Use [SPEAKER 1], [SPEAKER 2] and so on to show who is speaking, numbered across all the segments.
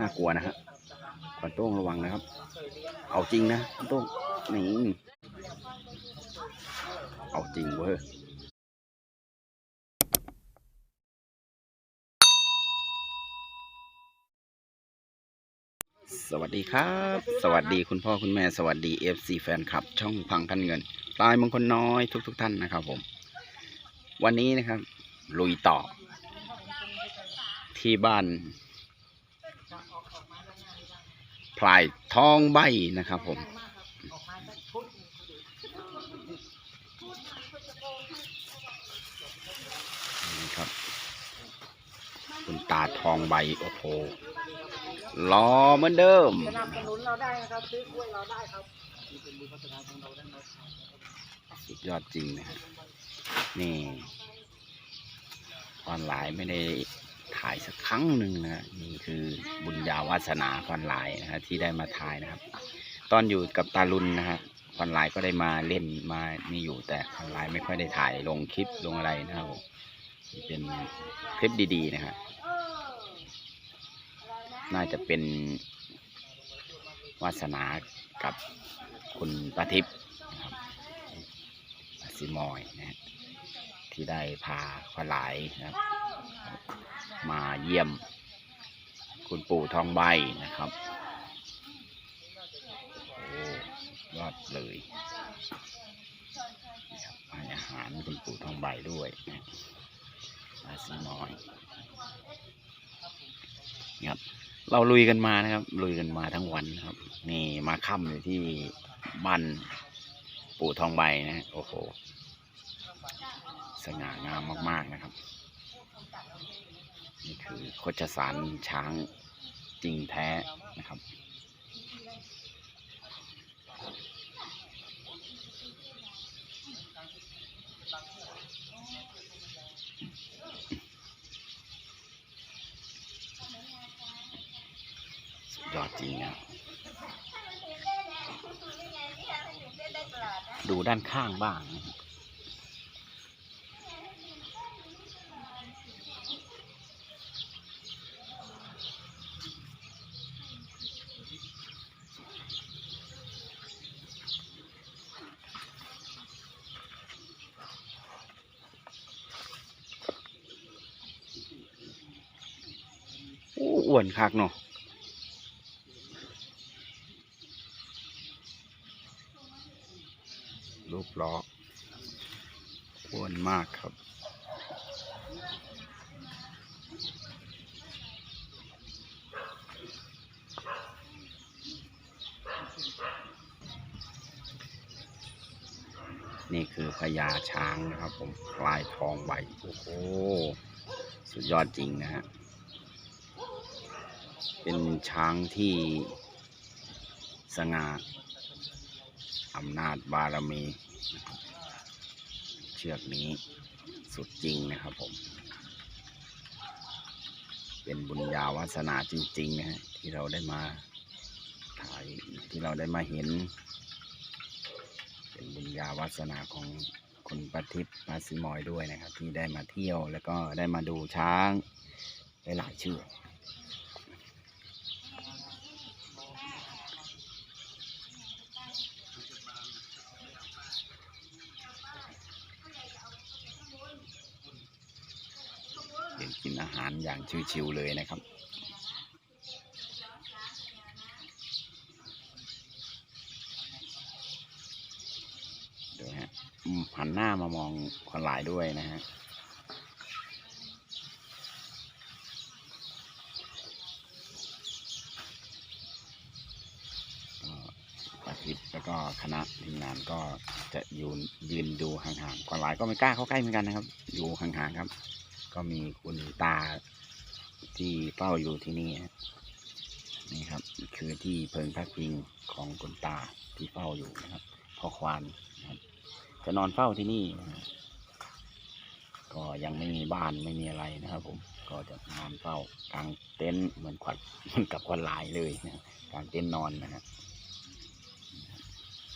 [SPEAKER 1] น่ากลัวนะฮะขวัญโต้งระวังนะครับ เอาจริงนะขวัญโต้งนี่เอาจริงเว้ยสวัสดีครับ สวัสดีคุณพ่อคุณแม่สวัสดี FC แฟนคลับ ช่องพังกันเงินปลายมงคลน้อยทุก ๆทท่านนะครับผม วันนี้นะครับ ลุยต่อ ที่บ้าน พลายทองใบนะครับผม นี่ครับ คุณตาทองใบ โอ้โหรอเหมือนเดิม
[SPEAKER 2] สนับสนุนเราได้นะครับซื้อกล้วยเราได้ครับ
[SPEAKER 1] สุดยอดจริงนะฮะนี่ออนไลน์ไม่ได้ ถ่ายสักครั้งหนึ่งนะฮะนี่คือบุญญาวาสนาออนไลน์นะฮะที่ได้มาถ่ายนะครับ ตอนอยู่กับตาลุนนะฮะออนไลน์ก็ได้มาเล่นมานี่อยู่แต่ออนไลน์ไม่ค่อยได้ถ่ายลงคลิปลงอะไรนะครับเป็นคลิปดีๆนะฮะน่าจะเป็นวาสนากับคุณประทิพย์นะครับอาซิมอยนะฮะที่ได้พาขวาหลายนะครับ มาเยี่ยม คุณปู่ทองใบนะครับโอ้ยอดเลยให้อาหารคุณปู่ทองใบด้วยนะอาซิมอยนะครับเราลุยกันมานะครับ ลุยกันมาทั้งวันครับ นี่มาค่ำอยู่ที่บ้านปู่ทองใบนะฮะโอ้โห สง่างามมาก ๆ นะครับ นี่คือโคชสารช้างจริงแท้นะครับสุดยอดจริงนะดูด้านข้างบ้างนะครับโอ้วนคักเนาะรูปล้ออ้วนมากครับ นี่คือพญาช้างนะครับผมลายทองใบ โอ้โห สุดยอดจริงนะฮะ เป็นช้างที่สง่าอำนาจบารมี เชือกนี้สุดจริงนะครับผม เป็นบุญญาวาสนาจริง ๆ นะฮะที่เราได้มาถ่ายที่เราได้มาเห็น เป็นบุญญาวาสนาของคุณประทิพย์มาซิมอยด้วยนะครับ ที่ได้มาเที่ยวแล้วก็ได้มาดูช้างหลายๆเชือก กินอาหารอย่างชิวๆเลยนะครับเดี๋ยวฮะหันหน้ามามองคนหลายด้วยนะฮะิตแล้วก็คณะทีมงานก็จะยืนยืนดูห่างๆคนหลายก็ไม่กล้าเข้าใกล้เหมือนกันนะครับ อยู่ห่างๆครับ ก็มีคุณตาที่เฝ้าอยู่ที่นี่นี่ครับ คือที่เพิงพักพิงของคุณตาที่เฝ้าอยู่นะครับพ่อควานนะครับจะนอนเฝ้าที่นี่ ก็ยังไม่มีบ้านไม่มีอะไรนะครับ ผมก็จะนอนเฝ้ากลางเต็นท์เหมือนขวัญเหมือนกับคนหลายเลยนะกลางเต็นท์นอนนะฮะ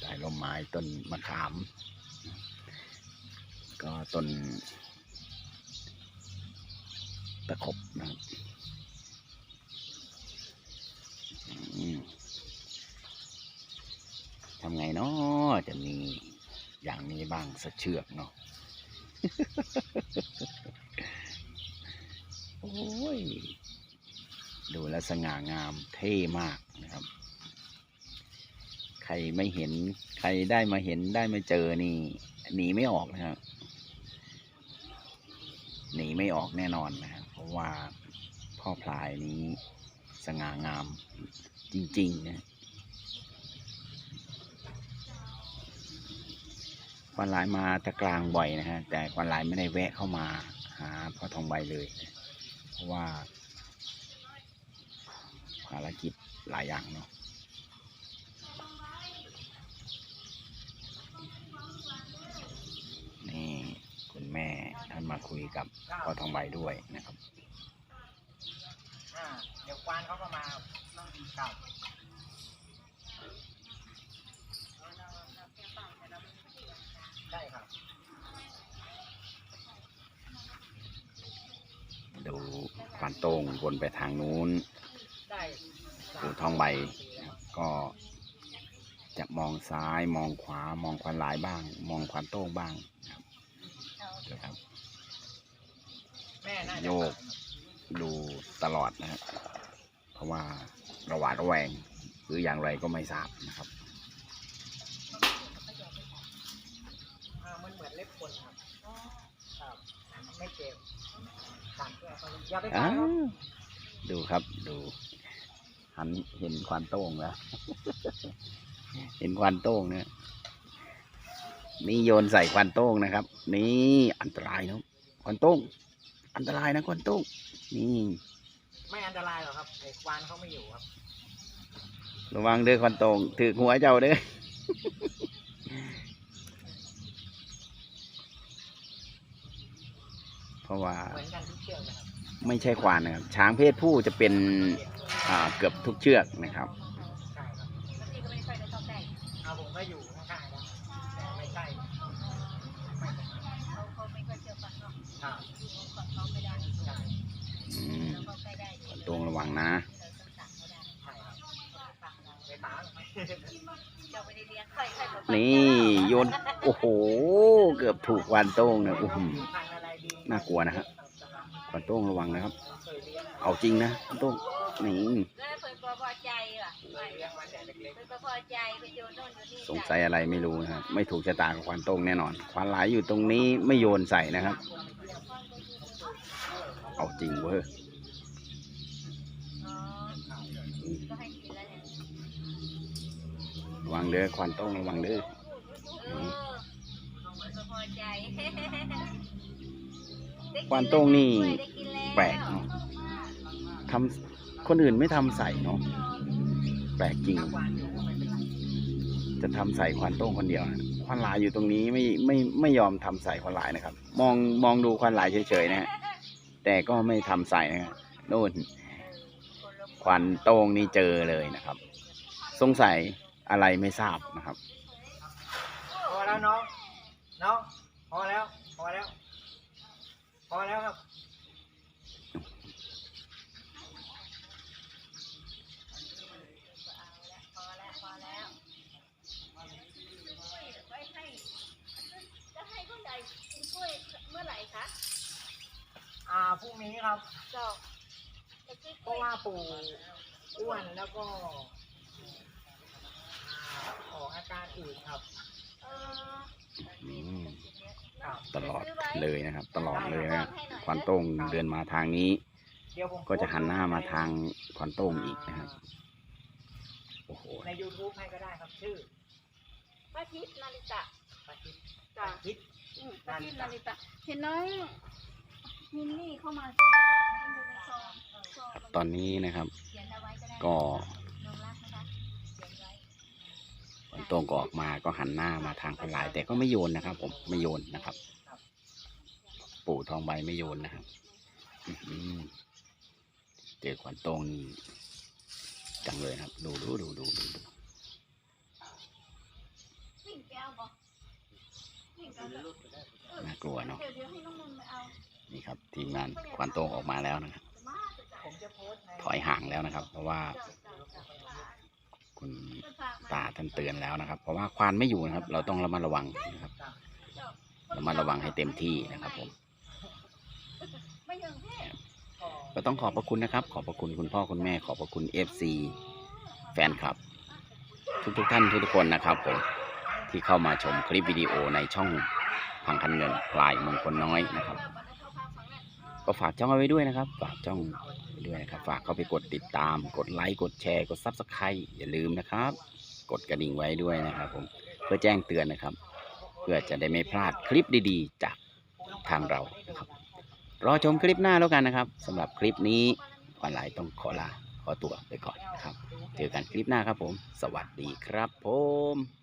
[SPEAKER 1] ใต้ร่มไม้ต้นมะขาม ก็ต้น ตะขบนะครับทำไงเนาะจะมีอย่างนี้บ้างสะเชือกเนาะโอ้ย ดูแลสง่างามเท่มากนะครับ ใครไม่เห็นใครได้มาเห็นได้มาเจอนี่หนีไม่ออกนะครับหนีไม่ออกแน่นอนนะครับ ว่าพ่อพลายนี้สง่างามจริง ๆ นะควันหลายมาตะกลางบ่อยนะฮะ แต่ควันหลายไม่ได้แวะเข้ามาหาพ่อทองใบเลย เพราะว่าภารกิจหลายอย่างเนาะ นี่คุณแม่ท่าน มาคุยกับพ่อทองใบด้วยนะครับ
[SPEAKER 2] อ่าเดี๋ยวควานเขาก็มาต้องกลับใช่ครับ
[SPEAKER 1] ดูควานโต้งวนไปทางนู้น
[SPEAKER 2] ได้
[SPEAKER 1] ปู่ทองใบนะครับก็จะมองซ้ายมองขวามองควันหลายบ้าง มองควันโต้งบ้างนะครับนะครับ
[SPEAKER 2] แม่น่าจะ
[SPEAKER 1] โยกดูตลอดนะครับเพราะว่าระหวาดระแวงหรืออย่างไรก็ไม่ทราบนะครับ
[SPEAKER 2] อ่ามันเหมือนเล็บคนครับครับไม่เจ็บตัดเพื่อเขาอย่าไป
[SPEAKER 1] อ้า
[SPEAKER 2] ฟันครับ
[SPEAKER 1] วดูครับดูหันเห็นควันโต้งแล้ว เห็นควันโต้งเนี่ยนี่โยนใส่ควันโต้งนะครับ นี่อันตรายเนอะควันโต้ง อันตรายนะควันโต้งนี่
[SPEAKER 2] ไม่อันตรายหรอกครับไอ้ควานเขาไม่อยู่ครับ
[SPEAKER 1] ระวังเด้อควันโต้งถือหัวเจ้าเด้อ เพราะว่า
[SPEAKER 2] เหมือนกันทุกเชือกนะครับ
[SPEAKER 1] ไม่ใช่ควานนะครับ ช้างเพศผู้จะเป็นอ่าเกือบทุกเชือกนะครับ
[SPEAKER 2] ใช่ครับเอาผมก็อยู่ข้างๆแล้วแต่ไม่ใช่ครับใช่
[SPEAKER 1] อืมค วังนะนี่โยนโอ้โห เกือบถูกควันโต้งนะโอ้โห
[SPEAKER 2] พันธุ์อะไรดี
[SPEAKER 1] น่ากลัวนะครับควันโต้งระวังนะครับ
[SPEAKER 2] เอา
[SPEAKER 1] จริงนะวันโต้งนี่สงสัยอะไรไม่รู้นะครับ ไม่ถูกชะตากับควันโต้งแน่นอนควันหลายอยู่ตรงนี้ไม่โยนใส่นะครับ เอาจริงเว้ย
[SPEAKER 3] อ๋อก็ให้กินแล้วเนี่ย
[SPEAKER 1] ระวังเด้อควันโต้งระวังเด้อ
[SPEAKER 3] เออเพิ่นบ่พอใจ
[SPEAKER 1] ควันโต้งนี่
[SPEAKER 3] ได้กินแล้ว
[SPEAKER 1] แปลกเนาะทำคนอื่นไม่ทำใส่เนาะแปลกจริง
[SPEAKER 2] ๆควานอยู่ก็ไม่เป็นไร
[SPEAKER 1] จะทำใส่ควันโต้งคนเดียวนะควันหลายอยู่ตรงนี้ไม่ไม่ไม่ยอมทำใส่ควันหลายนะครับ มองมองดูควันหลายเฉยๆนะฮะแต่ก็ไม่ทำใส่นะฮะโน่นควันโต้งนี่เจอเลยนะครับ สงสัย อะไรไม่ทราบนะครับ
[SPEAKER 2] พอแล้วน้องน้องพอแล้วพอแล้วพอแล้วครับ
[SPEAKER 3] พอแล้วพอแล้วไว้ให้จะให้ผู้ใหญ่กินกล้วยเมื่อไหร่คะ
[SPEAKER 2] อ่าพรุ่งนี้ครับ
[SPEAKER 3] เจ้าจะกิน
[SPEAKER 2] เพ
[SPEAKER 3] กล้วย
[SPEAKER 2] ราะว่าปู่อ้วนแล้วก็ อ่าออกอาการอื่นครับ
[SPEAKER 3] เออ
[SPEAKER 1] อืม
[SPEAKER 2] ครับ
[SPEAKER 1] ตลอดเลยนะครับ ตลอดเลยนะควันโต้งเดินมาทางนี้
[SPEAKER 2] เดี๋ยวผม
[SPEAKER 1] ก็จะหันหน้ามาทางควันโต้งอีกนะครับโอ้โห
[SPEAKER 2] ใน YouTube ให้ก็ได้ครับชื่อ
[SPEAKER 3] ป้าทิพย์นาริตะ
[SPEAKER 2] ปาทิตย์
[SPEAKER 3] จ้ะ
[SPEAKER 2] ทิตย์
[SPEAKER 3] อืมป้าทิพย์นาริตะเห็นน้องมินนี่เข้ามาซองซอง
[SPEAKER 1] ตอนนี้นะครับ
[SPEAKER 3] เขียนเอาไว้ก็ได้
[SPEAKER 1] ก็
[SPEAKER 3] น้องรักนะคะเขียนไว้
[SPEAKER 1] ต้งก็ออกมาก็หันหน้ามาทางคนหลาย แต่ก็ไม่โยนนะครับ ผมไม่โยนนะครับ ปู่ทองใบไม่โยนนะครับเจอควันต้งนี่จังเลยครับ ดูดูดูดูดูดูน่ากลัวเนาะ
[SPEAKER 3] นี่
[SPEAKER 1] ครับ ทีมงานควันต้งออกมาแล้วนะครับถอยห่างแล้วนะครับ เพราะว่า คุณตาท่านเตือนแล้วนะครับ เพราะว่าควานไม่อยู่นะครับ เราต้องระมัดระวังนะครับระมัดระวังให้เต็มที่นะครับผมก็ต้องขอบพระคุณนะครับ ขอบพระคุณคุณพ่อคุณแม่ ขอบพระคุณ FC แฟนคลับ ทุกๆท่านทุกๆคนนะครับผมที่เข้ามาชมคลิปวิดีโอในช่องพังคันเงินพลายมงคลน้อยนะครับ ก็ฝากช่องเอาไว้ด้วยนะครับ ฝากช่อง ด้วยนะครับ ฝากเข้าไปกดติดตาม กดไลค์ กดแชร์ กดซับสไครต์อย่าลืมนะครับ กดกระดิ่งไว้ด้วยนะครับผม เพื่อแจ้งเตือนนะครับ เพื่อจะได้ไม่พลาดคลิปดีๆ จากทางเรานะครับ รอชมคลิปหน้าแล้วกันนะครับสำหรับคลิปนี้วันไหลต้องขอลา ขอตัวไปก่อนนะครับ เจอกันคลิปหน้าครับผม สวัสดีครับผม